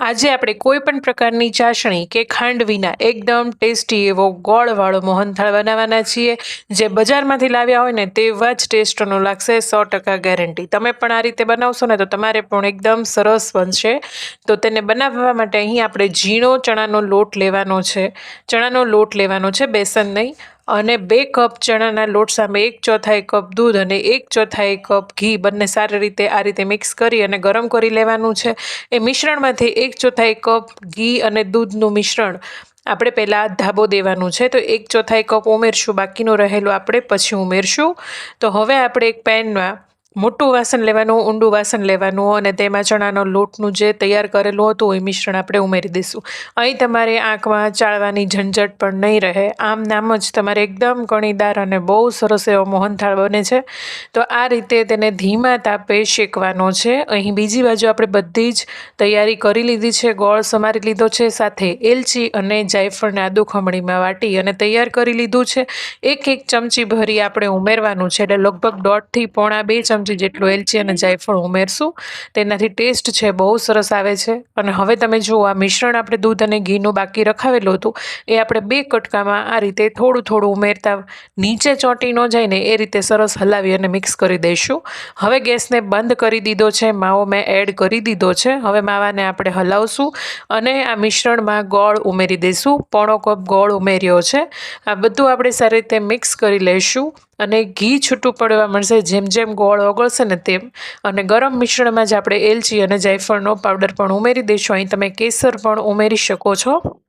આજે આપણે કોઈ પણ પ્રકારની ચાસણી કે ખાંડ વિના એકદમ ટેસ્ટી એવો ગોળવાળો મોહનથાળ બનાવવાના છીએ. જે બજારમાંથી લાવ્યા હોય ને તેવા જ ટેસ્ટનો લાગશે સો ટકા ગેરંટી. તમે પણ આ રીતે બનાવશો ને તો તમારે પણ એકદમ સરસ બનશે. તો તેને બનાવવા માટે અહીં આપણે ઝીણો ચણાનો લોટ લેવાનો છે. ચણાનો લોટ લેવાનો છે, બેસન નહીં. અને બે કપ ચણાના લોટ સામે એક ચોથાઈ કપ દૂધ અને એક ચોથાઈ કપ ઘી. બંને સારી રીતે આ રીતે મિક્સ કરી અને ગરમ કરી લેવાનું છે. એ મિશ્રણમાંથી એક ચોથાઈ કપ ઘી અને દૂધનું મિશ્રણ આપણે પહેલાં ધાબો દેવાનું છે. તો એક ચોથાઈ કપ ઉમેરશું. બાકીનું રહેલું આપણે પછી ઉમેરશું. તો હવે આપણે એક પેનમાં મોટું વાસણ લેવાનું, ઊંડું વાસણ લેવાનું અને તેમાં ચણાનો લોટનું જે તૈયાર કરેલું હતું, એ મિશ્રણ આપણે ઉમેરી દઈશું. અહીં તમારે આંખમાં ચાળવાની ઝંઝટ પણ નહીં રહે. આમ નામ જ તમારે એકદમ કણીદાર અને બહુ સરસ એવો મોહનથાળ બને છે. તો આ રીતે તેને ધીમા તાપે શેકવાનો છે. અહીં બીજી બાજુ આપણે બધી જ તૈયારી કરી લીધી છે. ગોળ સમારી લીધો છે. સાથે એલચી અને જાયફળને આદુ ખમણીમાં વાટી અને તૈયાર કરી લીધું છે. એક એક ચમચી ભરી આપણે ઉમેરવાનું છે. એટલે લગભગ દોઢથી પોણા બે ચમચી જેટલું એલચી અને જાયફળ ઉમેરશું. તેનાથી ટેસ્ટ છે બહુ સરસ આવે છે. અને હવે તમે જુઓ આ મિશ્રણ આપણે દૂધ અને ઘીનું બાકી રખાવેલું હતું, એ આપણે બે કટકામાં આ રીતે થોડું થોડું ઉમેરતા નીચે ચોંટી ન જાય ને એ રીતે સરસ હલાવી અને મિક્સ કરી દઈશું. હવે ગેસને બંધ કરી દીધો છે, માવો મેં એડ કરી દીધો છે. હવે માવાને આપણે હલાવશું અને આ મિશ્રણમાં ગોળ ઉમેરી દઈશું. પોણો કપ ગોળ ઉમેર્યો છે. આ બધું આપણે સારી રીતે મિક્સ કરી લઈશું. અને ઘી છૂટું પડવા મળશે. જેમ જેમ ગોળ ઓગળશે ને તેમ. અને ગરમ મિશ્રણમાં જ આપણે એલચી અને જાયફળનો પાવડર પણ ઉમેરી દઈશું. અહીં તમે કેસર પણ ઉમેરી શકો છો.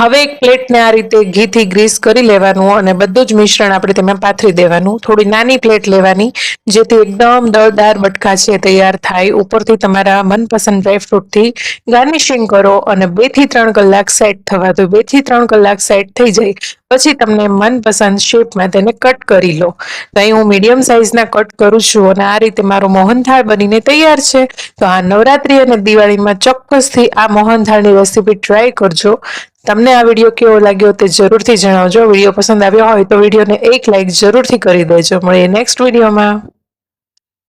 હવે એક પ્લેટને આ રીતે ઘીથી ગ્રીસ કરી લેવાનું અને બધું જ મિશ્રણ આપણે તેમાં પાથરી દેવાનું. થોડી નાની પ્લેટ લેવાની, જેથી એકદમ દળદાર બટકા છે તૈયાર થાય. ઉપરથી તમારા મનપસંદ ડ્રાયફ્રૂટથી ગાર્નિશિંગ કરો અને બેથી ત્રણ કલાક સેટ થવા દો. બેથી ત્રણ કલાક સેટ થઈ જાય, પછી તમને મનપસંદ શેપમાં તેને કટ કરી લો. તો અહીં હું મીડિયમ સાઇઝના કટ કરું છું અને આ રીતે મારો મોહનથાળ બનીને તૈયાર છે. તો આ નવરાત્રી અને દિવાળીમાં ચોક્કસથી આ મોહનથાળની રેસીપી ટ્રાય કરજો. તમને આ વીડિયો કેવો લાગ્યો તે જરૂરથી જણાવજો. વીડિયો પસંદ આવ્યો હોય તો વિડીયોને એક લાઇક જરૂરથી કરી દેજો. મળીએ નેક્સ્ટ વિડીયોમાં.